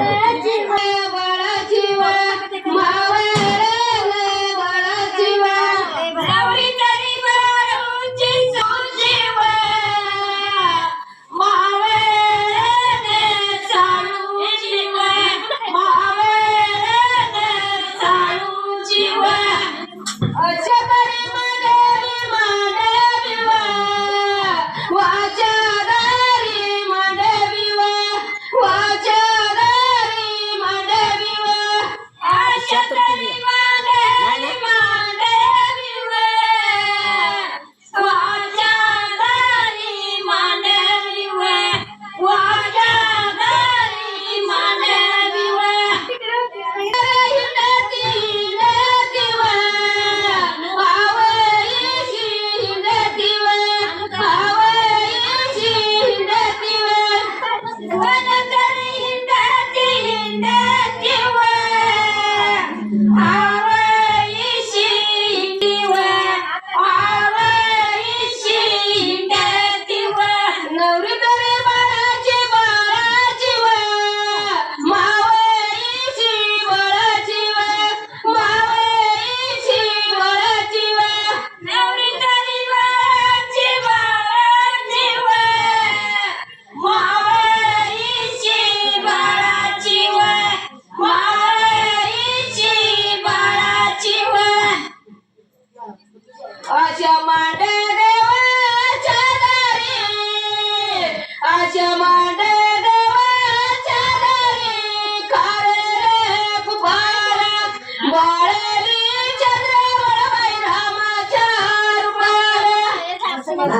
मावळ्याची मावळ्याची मावळ्या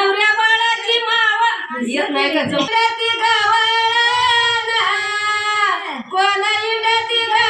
नवऱ्या बाळाची मावा. येत नाही का गावाला कोणा इंडाची गाव